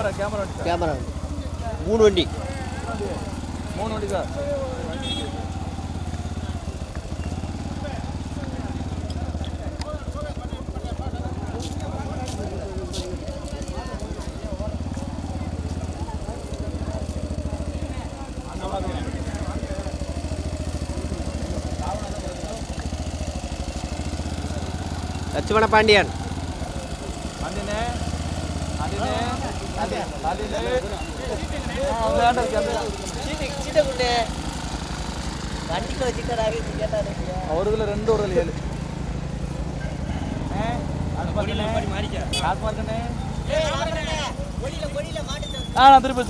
Camera camera camera மூணு வண்டி மூணு வண்டி சார் லட்சுமண பாண்டியன் அண்டினே அண்டினே ஒரு இதில் ரெண்டு ஒரு ஏழு. நான் திருப்பி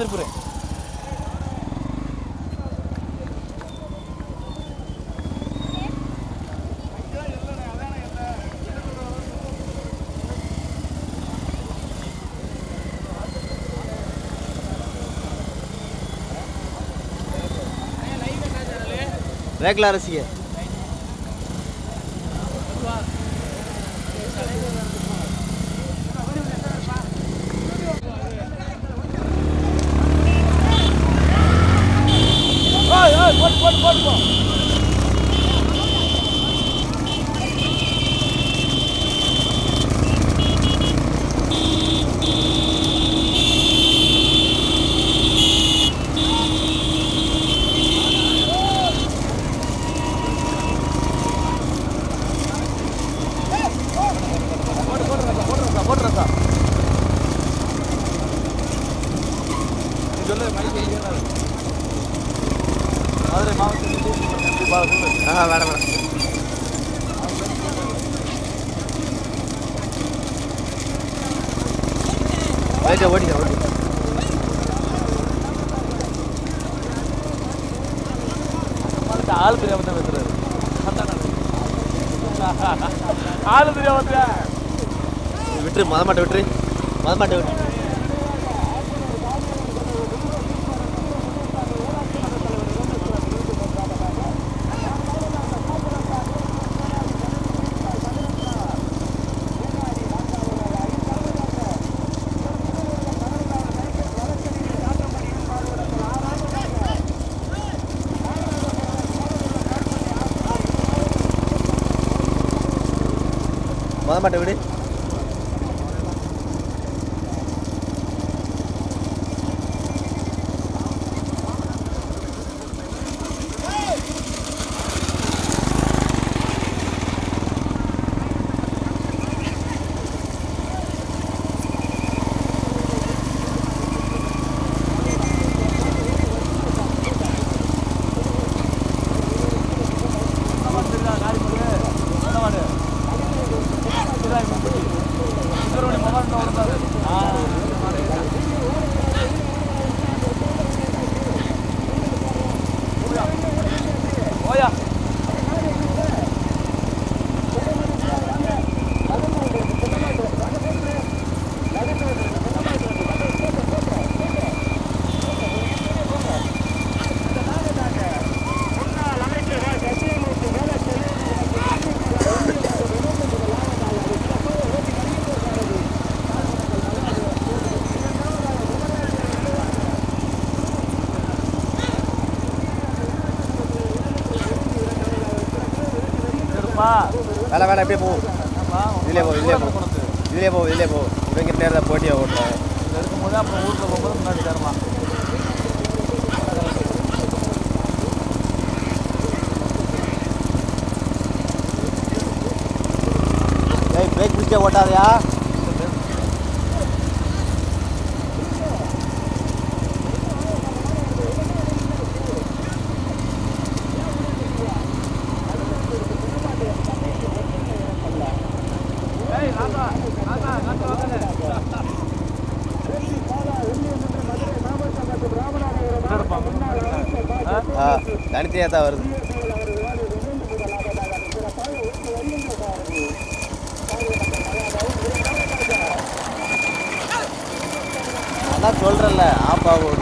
வேக்கல அரசியை ரசிக ஓய் ஓய் போட்டு போட்டு போட்டு போ போட்டு போட்டு ரசா போட்டு ரசா போட்டு ரசா நீ சொல்லு மைக்கு ஏறாது மதுரை மாவட்டத்தில் எப்படி வேணாம் வேணாம் ஓடிக்க ஓடிக்க ஓடிக்க ஆள் தெரியாம தான் பேசுறாரு. ஆள் தெரியாம விட்டுரு மத மாட்டை விட்டுரு. மத மாட்டை விட்டு மத மாட்டை அப்படியே வேலை எப்படியே போ. இதுலேயே போ இதுலேயே போ. இதுலேயே போ இதுலயே போ. இவங்க நேரில் போட்டியாக ஓட்டுறோம் இதில் இருக்கும்போது அப்புறம் ஊரில் போகும்போது முன்னாடி தரலாம் ஏய் பிரேக் பிடிச்சே ஓட்டாதயா? தனித்தனியாக தான் வருது. அதான் சொல்கிறேன்ல ஆஃப் ஆகும்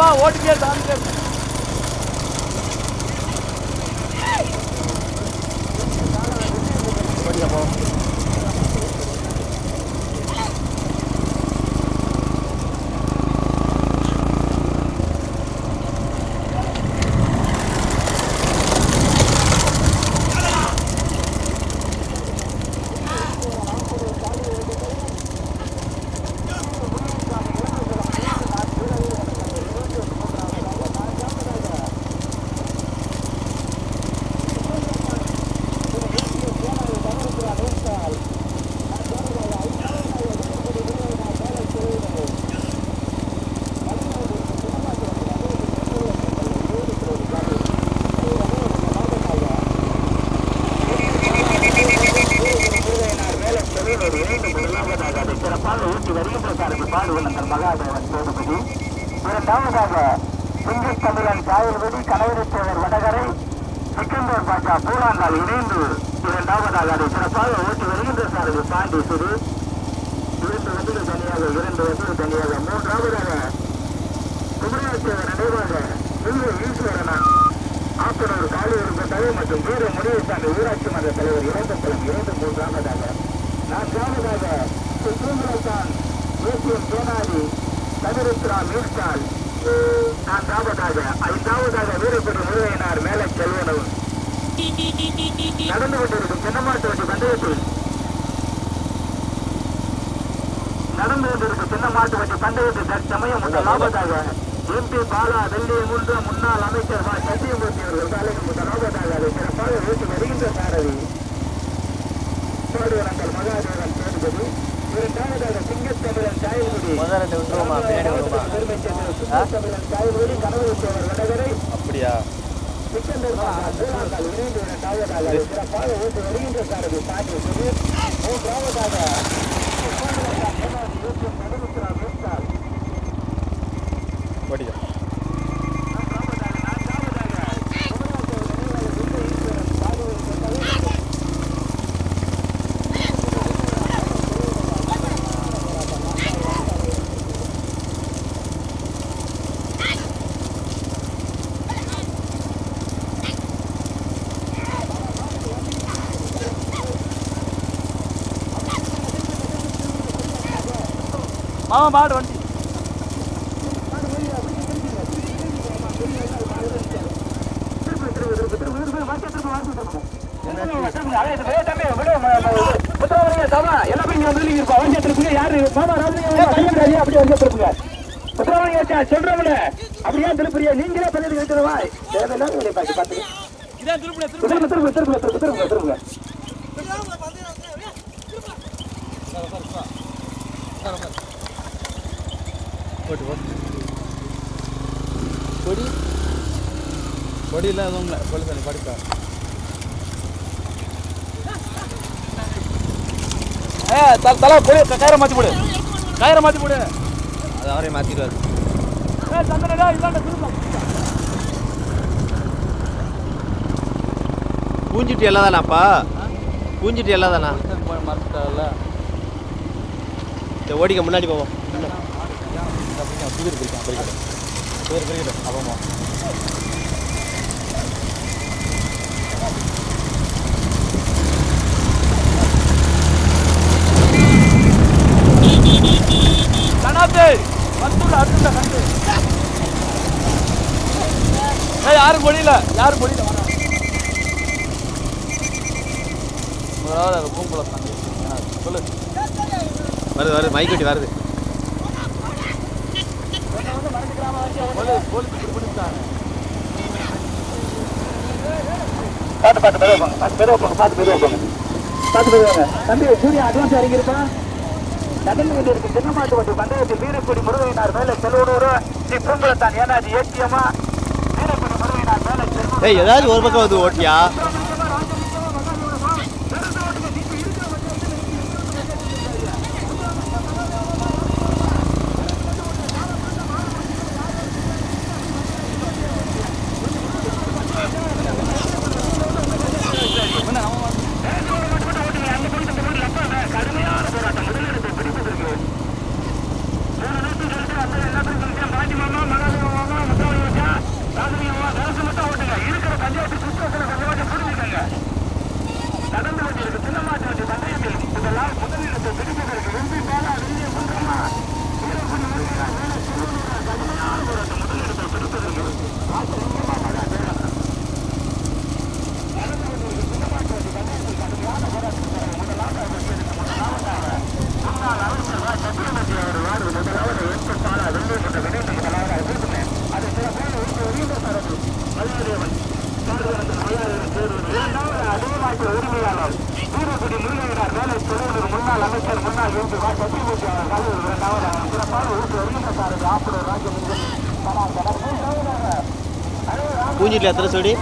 அவா ஓட்டுக்கே தாண்டிக்கே இரண்டாவதாக சிங்கத் தமிழன் சாயல்வெடி கலையரசேவர் வடகரை சிக்கந்தூர் பாஷா பூராங்கால் இணைந்து இரண்டாவதாக அதை சிறப்பாக ஓட்டி வருகின்ற சாரதி பாண்டி சிறு இரண்டு வண்டிகள் தனியாக இரண்டு தனியாக மூன்றாவதாக குமரேஸ்வரர் நினைவாக வில்லை ஈஸ்வரனான் ஆத்தனூர் காளியூர் கொண்டவை மற்றும் வீர முனியசாமி ஊராட்சி மன்ற தலைவர் இறந்தப்பலம் இரண்டு மூன்றாவதாக நான்காவதாக சுந்தரத்தான் ஏசிஎம் சோனாலி கதிருத்ரா மீர்ஸ்டால் நான்காவதாக ஐந்தாவதாக வீரப்படி முருகையனார் மேலே செல்வனவு நடந்து கொண்டிருக்கும் சின்னமாட்டு வண்டி பந்தயத்தில் நடந்து கொண்டிருக்கும் சின்ன மாட்டு வண்டி தற்சமயம் முதலாவதாக எம்பி பாலா வெள்ளியங்குன்ற முன்னாள் அமைச்சர் மா சத்தியமூர்த்தி அவர்கள் தலைவர் முதலாவதாக அதை சிறப்பாக ஓட்டி வருகின்ற சாரதி சோழவனங்கள் மகாதேவன் சேதுபதி இரண்டாவதாக சிங்கத்தமிழன் பெருமை சேர்ந்த சிங்கத்தமிழன் சாயல்குடி கனவேஸ்வரர் வடகரை. அப்படியா? சிக்கந்தர் மூன்றாவதாக இணைந்து இரண்டாவதாக சிறப்பாக ஓட்டி வருகின்ற சாரதி மூன்றாவதாக அவன் பாடு வண்டி அப்படியே திருப்பதியா நீங்களே பண்ணி வைக்கிறவா தேவையில்லாம உங்களை பார்த்து பார்த்து இதான் திருப்பி திருப்பி திருப்பி திருப்பி திருப்பி திருப்பி திருப்பி திரும்ப ஓட்டு கொடி கொடி இல்லை எதுவும் இல்லை போலீஸ் படிப்பா ஏ தல தலை கொடி கயிறை மாற்றி போடு. கயிறை மாற்றி போடு. அது அவரே மாற்றிடுவார் ஏ சந்தனடா இதாண்ட திரும்ப பூஞ்சிட்டு எல்லாம் தானாப்பா பூஞ்சிட்டு எல்லாம் தானா மறந்துட்டால சரி ஓடிக்க முன்னாடி போவோம். புதிர் பிடிக்கும் வந்துள்ள அடுத்த கண்டு. ஏய் யாரும் முடியல யாரும் முடியல பூங்குளம் சொல்லு. வருது வருது மைக்கொட்டி வருது. பார்த்து பார்த்து மெதுவா போங்க பார்த்து மெதுவா போங்க பார்த்து மெதுவா போங்க பார்த்து மெதுவாங்க தம்பி சூர்யா அட்வான்ஸ் இறங்கியிருப்பான் நடந்து கொண்டிருக்கும் சின்னமாட்டு வண்டி பந்தயத்தில் வீரக்குடி முருகையினார் மேல செல்வனூர் ஸ்ரீ பூங்குளத்தான் ஏனாஜி ஏற்றியம்மா வீரக்குடி முருகையினார் ஏய் ஏதாவது ஒரு பக்கம் வந்து ஓட்டியா? जिल्ह्यात रसोडे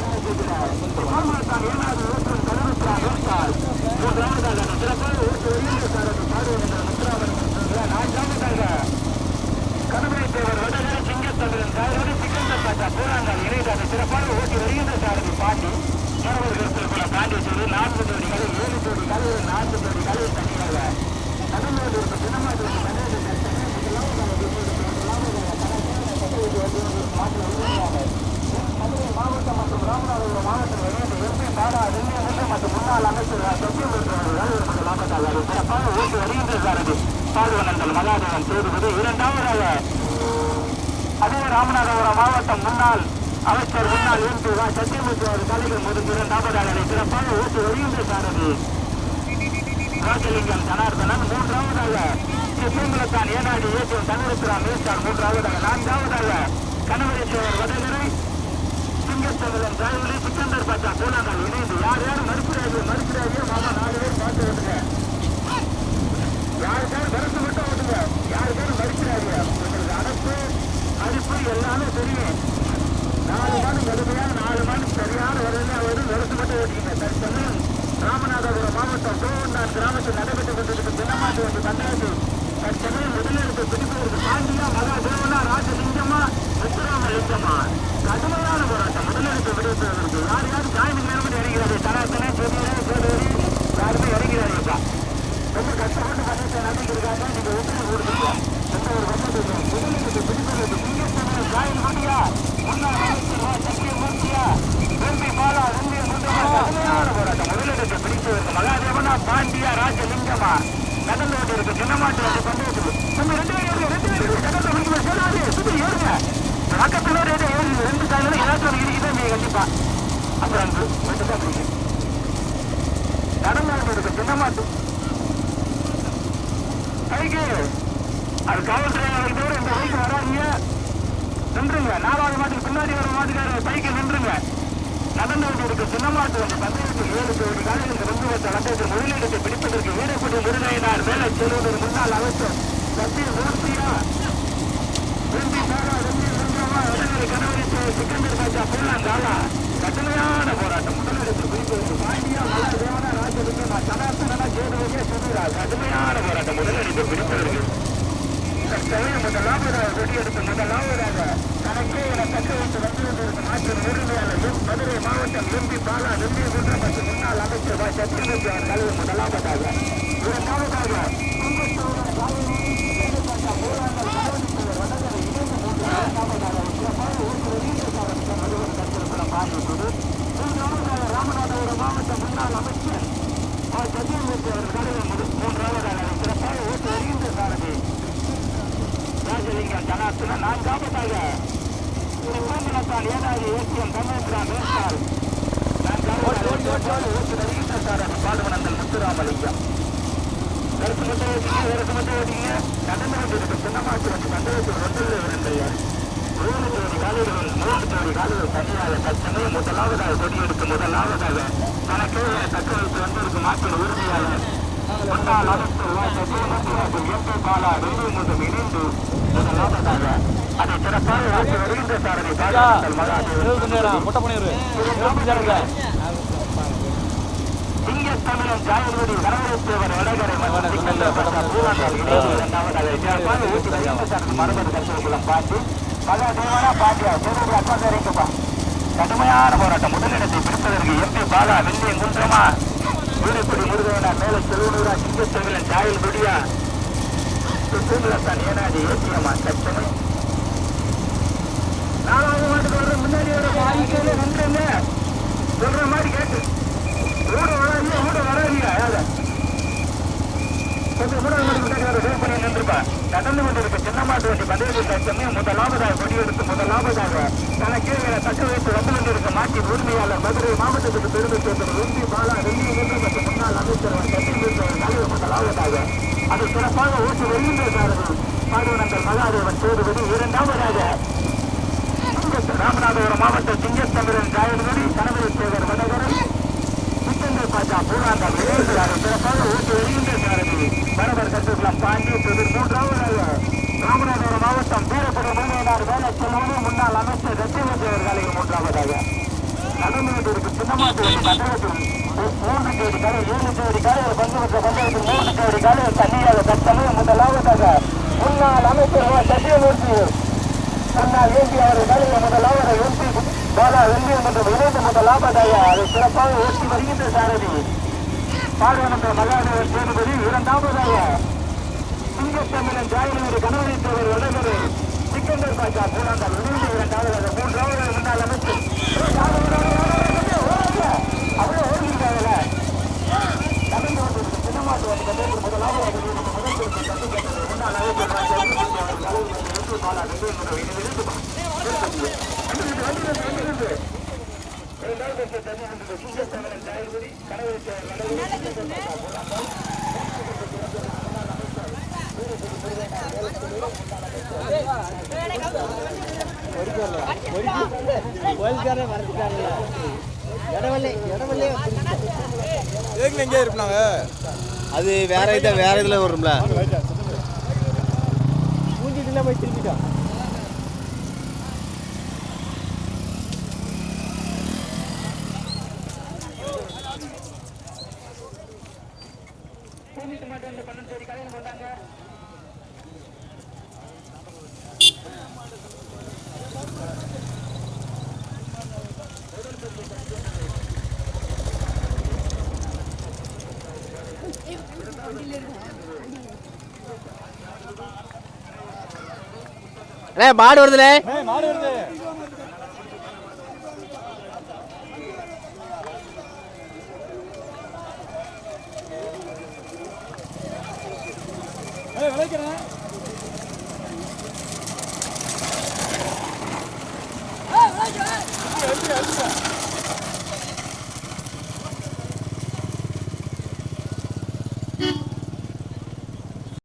அமைச்சர் முன்னாள் சத்தியமூர்த்தி அவர்கள் தலைவர் முதல் இரண்டாவதாக சிறப்பாக ஓட்டு வருகின்ற சாரதி. ராஜலிங்கம் ஜனார்தனன் மூன்றாவதாக. திருமங்கலத்தான் ஏனாடி ஏற்றியம் தன்னிருக்கிறார் மேற்கால் மூன்றாவதாக. நான்காவதாக கணவரேஸ்வரர் வடகரை. சிங்கத்தமிழன் ஜாயுலி சிக்கந்தர் பாட்டா கோலாங்கால் இணைந்து. யார் யார்? மறுக்கிறார்கள் மறுக்கிறார்கள் மாமா நாலு பேர் பார்த்து ஓட்டுங்க. யார் யார்? கருத்து மட்டும் ஓட்டுங்க. யார் யார்? மறுக்கிறார்கள் உங்களுக்கு அடப்பு அடிப்பு எல்லாமே தெரியும். நாலு மணி கடுமையான நாலு மணி சரியான வரையில வரும் வெறுத்து மட்டும் ஓட்டிங்க தற்சமயம் ராமநாதபுரம் மாவட்டம் கோவண்டான் கிராமத்தில் நடைபெற்றுக் கொண்டிருக்கும் தினமாட்டு வந்து கண்டாச்சு தற்சமயம் முதலிடத்தை பிடிப்பதற்கு பாண்டியா மகா தேவனா ராஜலிங்கமா முத்துராமலிங்கமா கடுமையான போராட்டம். முதலிடத்தை விடுவிப்பதற்கு யார் யார் காய்ந்து நேரம் இறங்கிறது தனாத்தனை பெரிய பேரூரி யாருமே இறங்கிறாருப்பா ரொம்ப கஷ்டப்பட்டு பண்ணிட்டு நடந்திருக்காங்க நீங்க ஒப்புமை கொடுத்துருக்கோம் எந்த ஒரு வசதியும் முதலிடத்தை பிடிப்பதற்கு சிங்கத்தமிழ் காயின் முடியா முன்னாள் அமைச்சர் வா சத்தியமூர்த்தியா வெம்பி பாலா வெம்பி முந்தமா கடுமையான போராட்டம் முதலிடத்தை பிடிப்பதற்கு மகாதேவனா பாண்டியா ராஜலிங்கமா நடந்து கொண்டிருக்கு சின்னமாட்டு வந்து பந்தயத்துக்கு நம்ம ரெண்டு பேரும் ஏறுங்க, ரெண்டு பேரும் கடந்த முடிக்கல சொல்லாது சுத்தி ஏறுங்க பக்கத்துல ஒரு ஏறி ஏறி ரெண்டு காலையில ஏதாச்சும் ஒரு இடிக்குதான் நீங்க கண்டிப்பா அப்புறம் அங்கு ரெண்டு தான் பிடிக்கும் நடந்து கொண்டிருக்கு சின்னமாட்டு பைக்கு அது காவல்துறை தவிர இந்த பைக்கு வராதீங்க நின்றுங்க நாலாவது மாட்டுக்கு பின்னாடி வர மாட்டுக்கார பைக்கு நின்றுங்க. நடந்து கொண்டிருக்க சின்னமாட்டு வந்து பந்தயத்தில் ஏழு கோடி காலையில் ரெண்டு வருஷ வட்டத்தில் முதலீடத்தை பிடிப்பதற்கு வீரப்பட்டு நிர்ணயினார் மேலே செல்வதற்கு முன்னால் அமைச்சர் சத்திய மூர்த்தியா? விரும்பி சாரா வெண்டி வென்றமா இடங்களை கணவரித்து சிக்கந்தர் பாஜா பூலாங்காலா கடுமையான போராட்டம். முதலிடத்தில் பிடிப்பதற்கு பாண்டியா மலர் தேவனா நான் சனாத்தனா ஜோதியே சுதுரா கடுமையான போராட்டம். முதலிடத்தில் பிடிப்பதற்கு. தற்சமயம் முதலாவதாக வெடியெடுத்து முதலாவதாக தனக்கே என மதுரை மாவட்டம் எம்பி பாலா எம்பி குன்றமத்து முன்னாள் அமைச்சர் வா அவர் தலைவர் முதலாவதாக இரண்டாவதாக ராமநாதபுரம் மாவட்ட முன்னாள் அமைச்சர் வா அவர் தலைவர் மூன்றாவதாக சிறப்பாக வருகின்ற சாரதி ராஜலிங்கம் ஜனார்த்தன நான்காவதாக திரு ஏதாவது ஏசியம் தமிழ்கிரா மேற்கால் நான்காவது முத்துராமலிங்கம் வெறுத்து மட்டும் ஓட்டிங்க வெறுத்து மட்டும் ஓட்டிங்க நடந்து கொண்டிருக்கும் சின்னமாட்டு வந்து பந்தயத்தில் ஒன்றில் இரண்டைய மூன்று ஜோடி காலைகள் மூன்று ஜோடி காலைகள் தனியாக தற்சமயம் முதலாவதாக கொடியெடுத்து முதலாவதாக தனக்கு தக்க வைத்து வந்திருக்கும் மாற்றின் உறுதியாளர் முன்னாள் அமைச்சர் எம்பி பாலா முதல் இணைந்து முதலாவதாக மொட்டை சிங்க தமிழன் ஜாயல்வடி கணவரத்தேவர் வடகரை அவனை சொன்னேன்ல, படம் மகாதேவனா தெரிவிக்கப்பா கடுமையான போராட்டம் முதலிடத்தை பிடிப்பதற்கு எம்பி பாலா வெள்ளிய குன்றமா வீரக்குடி முருகனா மேல செல்வனூரா சிங்கத்தமிழன் ஜாயல் குடியா சுற்றுலத்தான் ஏனாடி ஏற்றியம்மா சச்சனை நாலாவது மாட்டுக்கு வர்ற முன்னாடி வர வாய்க்கையில நின்றுங்க சொல்ற மாதிரி கேட்டு. ஓட வராதியா ஓட வராதியா யாரு கொஞ்சம் கூட மாட்டுக்காரர் சேவ் பண்ணி நின்றுப்பா. கடந்து கொண்டிருக்க சின்ன மாட்டு வண்டி பந்தயத்தில் சமயம் முதலாவதாக கொடியெடுத்து முதலாவதாக தனக்கீழே தக்க வைத்து வந்து கொண்டிருக்க மாட்டின் உரிமையாளர் மதுரை மாவட்டத்துக்கு பெருமை சேர்ந்த வெம்பி பாலா வெள்ளி வென்று மற்றும் முன்னாள் அமைச்சர் சட்டீஸ்வரர் தலைவர் முதலாவதாக அது சிறப்பாக ஓட்டி வருகின்ற சாரதி பாடுவனங்கள் மகாதேவன் சேதுபதி இரண்டாவதாக. ராமநாதபுரம் மாவட்ட சிங்கத்தமிழன் காயல்குடி கணவரி சேகர் வடகரன் சிக்கந்தர் பாஜா பூராண்டால் இணைந்து சிறப்பாக ஓட்டி வருகின்ற சாரதி. பரபர் கட்டுக்குளம் பாண்டி புதிர் மூன்றாவதாக ராமநாதபுரம் மாவட்டம் வீரபுரம் மூலையினார் வேலை செல்வனும் முன்னாள் அமைச்சர் ரத்தினஜி காலையில் மூன்றாவதாக. நடந்துகிட்டு சின்னமாட்டு மண்டலத்தில் மூன்று ஜோடி காலை ஏழு ஜோடி காலையில் பங்கு பெற்ற பந்தயத்தில் மூன்று ஜோடி காலையில் தண்ணீராக தற்சமயம் முதலாவதாக முன்னாள் அமைச்சர் சசியமூர்த்தி முன்னாள் ஏபி அவர் காலையில் முதலாவது எம்பி பாலா வெள்ளி மற்றும் இணைந்து முதலாவதாக அதை சிறப்பாக ஓட்டி வருகின்ற சாரதி. பாடுவனந்த மகாதேவர் சேதுபதி இரண்டாவதாக சிங்கத்தமிழன் ஜாயிலூர் கணவரி தேவர் வடகரு சிக்கந்தர் பாஜா மூணாந்தால் இணைந்து இரண்டாவதாக மூன்றாவது முன்னாள் அமைச்சர். அப்படியே ஓடிருக்காங்கல்ல கடந்து வந்திருக்கு சின்னமாட்டு வந்து கட்டத்தில் முதலாவதாக இருந்து எங்கே இருப்பாங்க அது வேற இதை வேற இதில் வரும்ல. மூஞ்சிட்டுல போய் திரும்பிட்டோம் மாடு வருதுலே மாடு வருது.